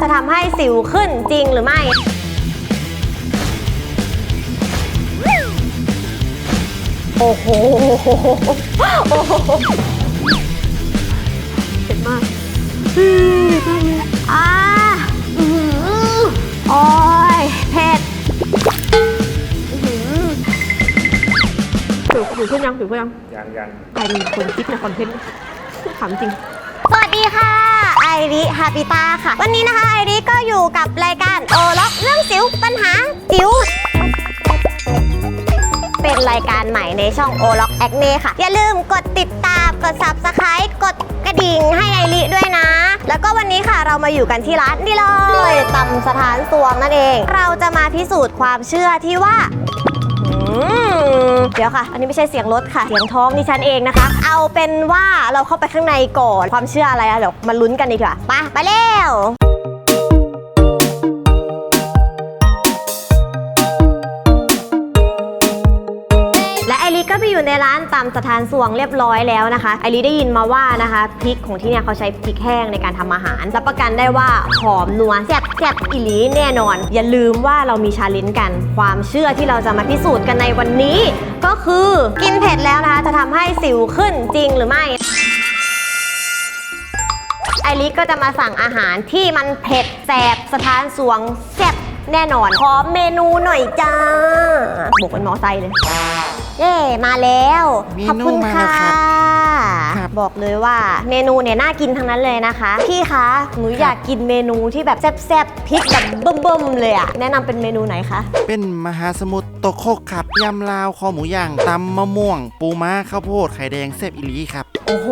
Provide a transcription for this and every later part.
จะทำให้สิวขึ้นจริงหรือไม่ โอ้โหโอ้โหเผ็ดมากอืมอ่าอื้อหือโอ้ยเผ็ดอื้อหือผิวผิวขึ้นยังผิวขึ้นยังยังยังใครเป็นคนคิดในคอนเทนต์ถามจริง สวัสดีค่ะไอ ริฮาปิตาค่ะ วันนี้นะคะไอริก็อยู่กับรายการโอล็อกเรื่องสิวปัญหาสิวเป็นรายการใหม่ในช่องโอล็อกแอคเน่ค่ะ อย่าลืมกดติดตามกด subscribe กดกระดิ่งให้ไอริด้วยนะ แล้วก็วันนี้ค่ะเรามาอยู่กันที่ร้านนี่เลยตำสถานสวงนั่นเอง เราจะมาพิสูจน์ความเชื่อที่ว่า เดี๋ยวค่ะ อันนี้ไม่ใช่เสียงรถค่ะ เสียงท้องนี่ฉันเองนะคะ เอาเป็นว่าเราเข้าไปข้างในก่อน ความเชื่ออะไรอะเดี๋ยวมาลุ้นกันดีกว่าไปไปเร็ว อยู่ในร้านตามสถานสวงเรียบร้อยแล้วนะคะไอริได้ยินมาว่านะคะพริกของที่เนี่ยเขาใช้พริกแห้งในการทำอาหารรับประกันได้ว่าหอมนัวแซ่บแซ่บอีหลีแน่นอน อย่าลืมว่าเรามีชาเลนจ์กัน ความเชื่อที่เราจะมาพิสูจน์กันในวันนี้ ก็คือกินเผ็ดแล้วนะคะ จะทำให้สิวขึ้นจริงหรือไม่ ไอริก็จะมาสั่งอาหารที่มันเผ็ดแสบสถานสวงแซ่บแน่นอน ขอเมนูหน่อยจ้า บวกเป็นมอไซค์เลย เย่มาแล้วเมนูขอบคุณมาค่ะแล้วครับครับ บอกเลยว่าเมนูเนี่ยน่ากินทั้งนั้นเลยนะคะ พี่คะหนูอยากกินเมนูที่แบบแซ่บๆพริกแบบเบิ่มๆเลยอะแนะนำเป็นเมนูไหนคะเป็นมหาสมุทรโตโคกครับยำลาวคอหมูย่างตำมะม่วง ปูม้าข้าวโพดไข่แดงแซ่บอิลีครับ โอ้โห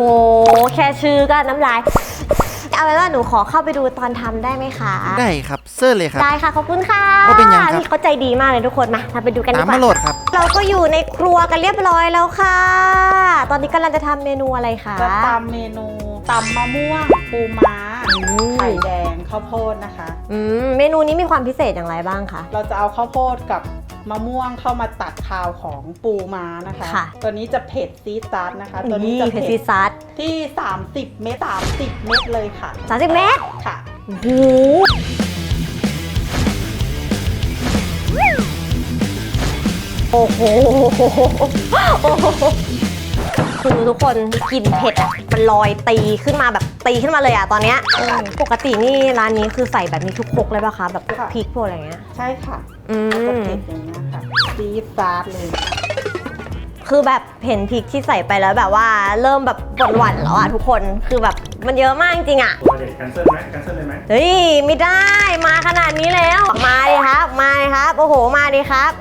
แค่ชื่อก็น้ำลาย เอาเป็นว่าหนูขอเข้าไปดูตอนทำได้ไหมคะ ได้ครับเสื้อเลยครับ ได้ค่ะขอบคุณค่ะว่าเป็นยังครับนี่เขาใจดีมากเลยทุกคนมาเราไปดูกันดีตามกว่ามาโหลดครับ เราก็อยู่ในครัวกันเรียบร้อยแล้วค่ะ ตอนนี้กำลังจะทำเมนูอะไรคะจะตำเมนูตำมะม่วงปูม้าไข่แดงข้าวโพดนะคะ อืมเมนูนี้มีความพิเศษอย่างไรบ้างคะ เราจะเอาข้าวโพดกับ มะม่วงเข้ามาตัดคาวของปูม้านะคะ ค่ะ ตัวนี้จะเผ็ดซีดซัดนะคะ ตัวนี้นี่จะเพชรเผ็ซีดซัสที่ 30 เม็ด30 เม็ดเลยค่ะสามสิบเมตรค่ะ โอ้โหโอ้โหโอ้โหคือทุกคนกลิ่นเผ็ดอะมันลอยตีขึ้นมาแบบตีขึ้นมาเลยอะตอนเนี้ยเออปกตินี่ร้านนี้คือใส่แบบนี้ทุกครกเลยป่ะคะแบบพวกค่ะ พริกพวกอะไรเงี้ย ใช่ค่ะอืจะม เผ็ดอย่าง นี้ยค่ะซีดซัดเลย คือแบบเห็นพริกที่ใส่ไปแล้วแบบว่าเริ่มแบบปวดหวั่นแล้วอะทุกคน คือแบบมันเยอะมากจริงๆอะตัวเด็กแคนเซิลไหมแคนเซิลเลยไหมเฮ้ยไม่ได้มาขนาดนี้แล้ว มาดิครับ มาดิครับ โอ้โห มาดิครับ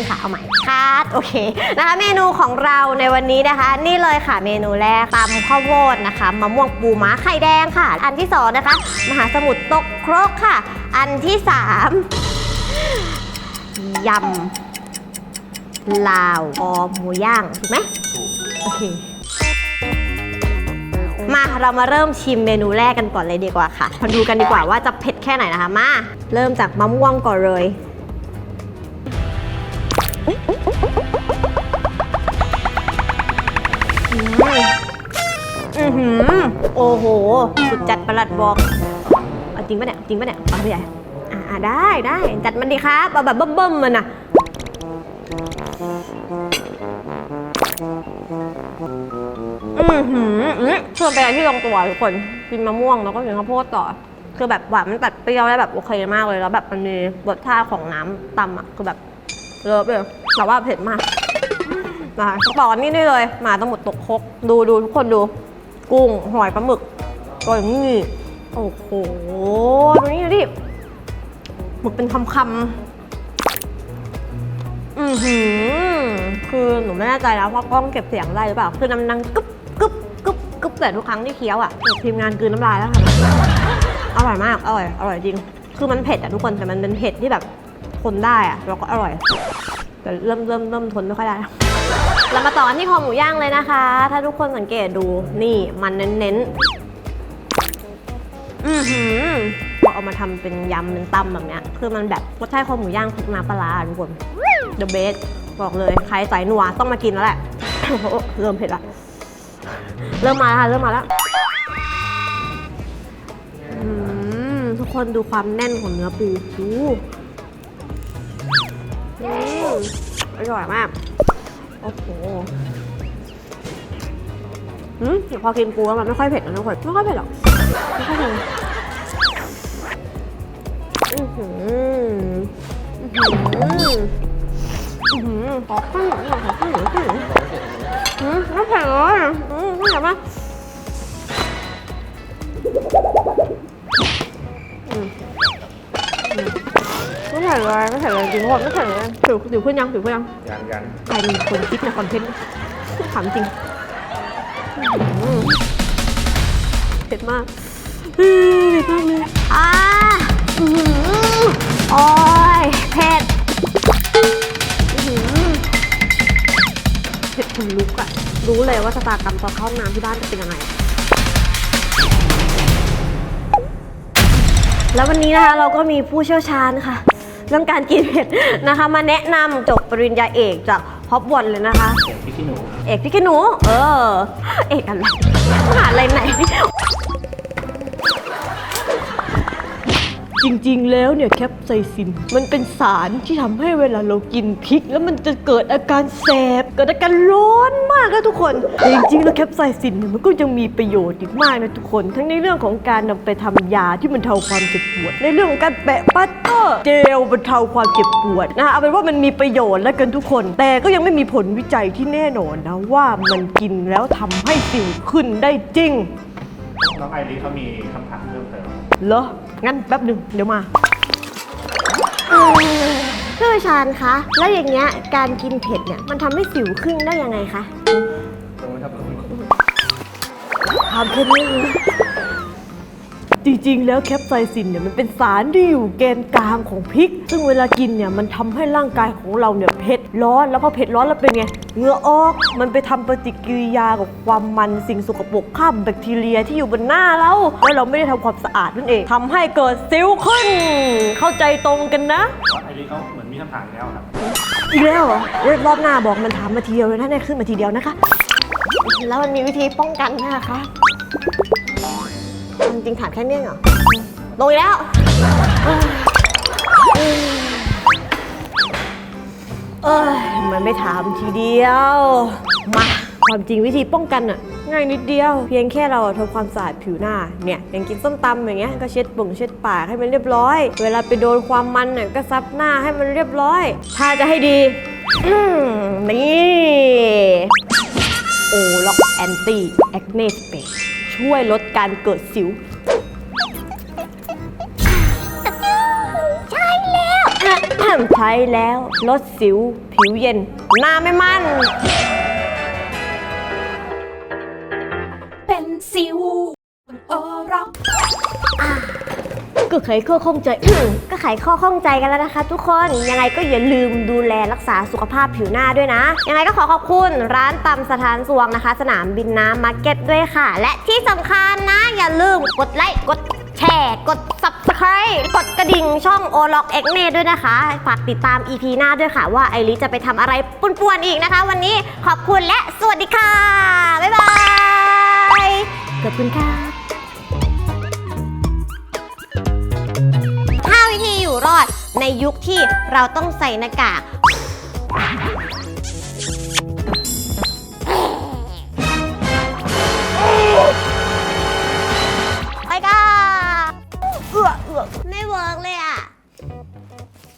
มีอะเกิดขึ้นค่ะ เอาใหม่คัดโอเคนะคะเมนูของเราในวันนี้นะคะ นี่เลยค่ะเมนูแรกตำข้าวโพดนะคะมะม่วงปูม้าไข่แดงค่ะ อันที่สองนะคะ มหาสมุทรตกครกค่ะ อันที่สามยำลาวออหมูย่างถูกไหมโอเคมาเรามาเริ่มชิมเมนูแรกกันก่อนเลยดีกว่าค่ะมาดูกันดีกว่าว่าจะเผ็ดแค่ไหนนะคะมาเริ่มจากมะม่วงก่อนเลย อือหือ โอ้โห สุดจัดประหลัดบอกเอาจริงปะเนี่ย จริงปะเนี่ยเอาพี่ใหญ่อ่าได้ได้ จัดมันดีครับเอาแบบเบิ่มๆมันอะอือหืออือคือมันเป็นอะไรที่ลงตัวทุกคน กินมะม่วงแล้วก็กินข้าวโพดต่อ คือแบบหวานมันตัดเปรี้ยวได้แบบโอเคมากเลย แล้วแบบมันมีรสชาติของน้ำตำอะ คือแบบเลิฟเลยแต่ว่าเผ็ดมากนะคะต่อกันนี่ได้เลย มาตะหมุดตกคก ดูดูทุกคนดู กุ้ง หอยปลาหมึกตัวอย่างนี้ โอ้โหดูนี่ดิหมึกเป็นคำคำอือหือ คือหนูไม่แน่ใจแล้วว่ากล้องเก็บเสียงได้หรือเปล่า คือน้ำนังกึ๊บกึ๊บกึ๊บกึ๊บแต่ทุกครั้งที่เคี้ยวอะทีมงานกลืนน้ำลายแล้วค่ะอร่อยมาก อร่อย อร่อยจริง คือมันเผ็ดอะทุกคน แต่มันเป็นเผ็ดที่แบบทนได้อะแล้วก็อร่อย แต่เริ่มเริ่มเริ่มทนไม่ค่อยได้ เรามาต่อกันที่คอหมูย่างเลยนะคะ ถ้าทุกคนสังเกตดูนี่มันเน้นๆอือหือพอเอามาทำเป็นยำเป็นตำแบบเนี้ยคือมันแบบรสชาติคอหมูย่างคลุกน้ำปลาร้าทุกคน The best บอกเลยใครสายนัวต้องมากินแล้วแหละเริ่มเผ็ดละเริ่มมาแล้วค่ะเริ่มมาแล้วทุกคนดูความแน่นของเนื้อปู อร่อยมาก โอ้โหอืมพอกินปูแล้วมันไม่ค่อยเผ็ดนะทุกคนไม่ค่อยเผ็ดหรอกไม่ค่อยเผ็ดอือหืออือหืออือหือขอข้าวหน่อยขอข้าวหน่อยขอข้าวหน่อยอืมไม่เผ็ดเลยอืมไม่เผ็ดมา ไม่เผ็ดเลยไม่เผ็ดเลยจริงๆไม่เผ็ดเลยผิวผิวขึ้นยังผิวขึ้นยังยังยังใครเป็นคนคิดในคอนเทนต์ถามจริงอื้อหือเผ็ดมากอื้อเผ็ดมากเลยอ่าอื้อหือโอ้ยเผ็ดอื้อหือเผ็ดขนลุกอะรู้เลยว่าชะตากรรมตอนเข้าห้องน้ำที่บ้านจะเป็นยังไงแล้ววันนี้นะคะเราก็มีผู้เชี่ยวชาญค่ะ เรื่องการกินเผ็ดนะคะ มาแนะนำจบปริญญาเอกจากฮอบวอตเลยนะคะ เสียงพริกขี้หนู เอกพี่กหนู เออ เอกอะไรมหาอะไรไหน จริงๆ แล้วเนี่ยแคปไซซิน มันเป็นสารที่ทำให้เวลาเรากินพริก แล้วมันจะเกิดอาการแสบเกิดอาการร้อนมากนะทุกคนแต่จริงๆ แล้วแคปไซซินเนี่ยมันก็ยังมีประโยชน์อีกมากนะทุกคน ทั้งในเรื่องของการนำไปทำยาที่บรรเทาความเจ็บปวด ในเรื่องของการแปะปัตเตอร์เจลบรรเทาความเจ็บปวดนะคะเอาเป็นว่ามันมีประโยชน์แล้วกันทุกคน แต่ก็ยังไม่มีผลวิจัยที่แน่นอนนะว่ามันกินแล้วทำให้สิวขึ้นได้จริง น้องไอรีเขามีคำถามเพิ่มเติม เหรอ งั้นแป๊บหนึ่งเดี๋ยวมาพี่ชานคะ แล้วอย่างเงี้ยการกินเผ็ดเนี่ยมันทำให้สิวขึ้นได้ยังไงคะตรงนะครับถามแค่นี้รู้จ ริง ๆ แล้วแคปไซซินเนี่ยมันเป็นสารที่อยู่แกนกลางของพริก ซึ่งเวลากินเนี่ยมันทำให้ร่างกายของเราเนี่ยเผ็ดร้อนแล้วพอเผ็ดร้อนแล้วเป็นไงเหงื่อออกมันไปทำปฏิกิริยากับความมันสิ่งสกปรกข้ามแบคทีเรียที่อยู่บนหน้าเราแล้วเราไม่ได้ทำความสะอาดนั่นเองทำให้เกิดสิวขึ้น เข้าใจตรงกันนะไอรีเขาเหมือนมีคำถามแล้วครับอีกแล้วเหรอเอ้ยรอบหน้าบอกมันถามมาทีเดียวเลยนะเนี่ยขึ้นมาทีเดียวนะคะ แล้วมันมีวิธีป้องกันนะคะ จริงๆถามแค่เนี้ยเหรอลงอีกแล้วเอ้ยเอ้ยมันไม่ถามทีเดียว มาความจริงวิธีป้องกันอะง่ายนิดเดียว เพียงแค่เราทำความสะอาดผิวหน้าเนี่ยอย่างกินส้มตำอย่างเงี้ยก็เช็ดปุ่งเช็ดปากให้มันเรียบร้อย เวลาไปโดนความมันเนี่ยก็ซับหน้าให้มันเรียบร้อย ถ้าจะให้ดี อืมนี่โอล็อกแอนตี้แอคเนสเป ช่วยลดการเกิดสิว ใช่แล้ว ใช่แล้วลดสิว ผิวเย็น หน้าไม่มัน เป็นสิวโอร็อก ก็ไขข้อข้องใจ ก็ไขข้อข้องใจกันแล้วนะคะ ทุกคนยังไงก็อย่าลืมดูแลรักษาสุขภาพผิวหน้าด้วยนะ ยังไงก็ขอขอบคุณร้านตำสถานสวงนะคะ สนามบินน้ำมาร์เก็ตด้วยค่ะ และที่สำคัญนะ อย่าลืมกดไลค์กดแชร์กด subscribe กดกระดิ่งช่องโอล็อกเอ็กเน่ด้วยนะคะ ฝากติดตาม EP หน้าด้วยค่ะ ว่าไอริจะไปทำอะไรป่วนๆอีกนะคะ วันนี้ขอบคุณและสวัสดีค่ะ บ๊ายบายขอบคุณค่ะ ในยุคที่เราต้องใส่หน้ากาก